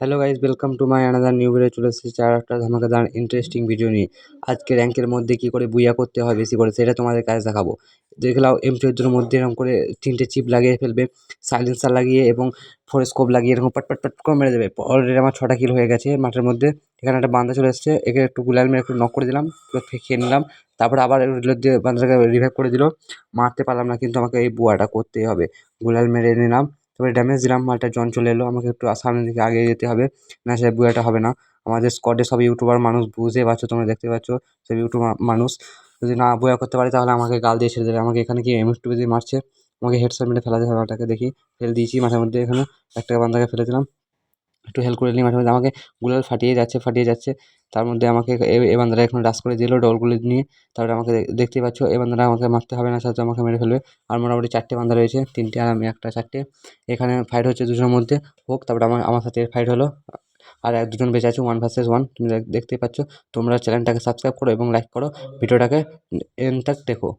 Hello guys welcome to my another new video চলে এসেছি আর একটা ধামাকাদার ইন্টারেস্টিং ভিডিও নিয়ে। আজকে র্যাঙ্কের মধ্যে কী করে বুইয়া করতে হয় বেশি করে সেটা তোমাদের কাছে দেখাবো। দেখলাম এম চোদ্দোর মধ্যে এরকম করে তিনটে চিপ লাগিয়ে ফেলবে সাইলেন্সার লাগিয়ে এবং ফোর স্কোপ লাগিয়ে এরকম পাট পাট পাট করে মেরে দেবে। অলরেডি আমার ছটা কিল হয়ে গেছে মাঠের মধ্যে। এখানে একটা বান্দা চলে এসেছে, একে একটু গুলাল মেরে একটু নক করে দিলাম, পুরো খেয়ে নিলাম। তারপরে আবার দিয়ে বান্দাটাকে রিভাইভ করে দিল। মারতে পারলাম না, কিন্তু আমাকে এই বুয়াটা করতেই হবে। গুলাল মেরে নিলাম। তারপরে ড্যামেজ দিলাম, মালটা জন চলে এলো, আমাকে একটু সামনের দিকে আগে যেতে হবে। না সে বুয়াটা হবে না। আমাদের স্কোয়াডে সব ইউটিউবার মানুষ বুঝতে পারছ, তোমরা দেখতে পাচ্ছ, সব ইউটিউবার মানুষ। যদি না বুয়া করতে পারি, তাহলে আমাকে গাল দিয়ে ছেড়ে দেবে। আমাকে এখানে কি এমএস টু দিয়ে মারছে। আমাকে হেডশট মেরে ফেলা যায় ওটাকে দেখি। ফেলে দিয়েছি মাঠের মধ্যে এখানে। একটা বান্দাকে ফেলে দিলাম। একটু হেল্প করে নিই মাঝে মধ্যে আমাকে গুলাল ফাটিয়ে যাচ্ছে ফাটিয়ে যাচ্ছে। তার মধ্যে আমাকে এ- বান্দারা এখন রাস করে দিল ডলগুলো নিয়ে। তারপরে আমাকে দেখতেই পাচ্ছ, এ বান্দারা আমাকে মারতে হবে না, সাথে আমাকে মেরে ফেলবে। আর মোটামুটি চারটে বান্দা রয়েছে, তিনটে আর আমি একটা, চারটে। এখানে ফাইট হচ্ছে দুজনের মধ্যে। হোক, তারপরে আমার আমার সাথে ফাইট হলো। আর এক, দুজন বেঁচে আছে ওয়ান ভার্সেস ওয়ান তুমি দেখতেই পাচ্ছ। তোমরা চ্যানেলটাকে সাবস্ক্রাইব করো এবং লাইক করো। ভিডিওটাকে এন দেখো।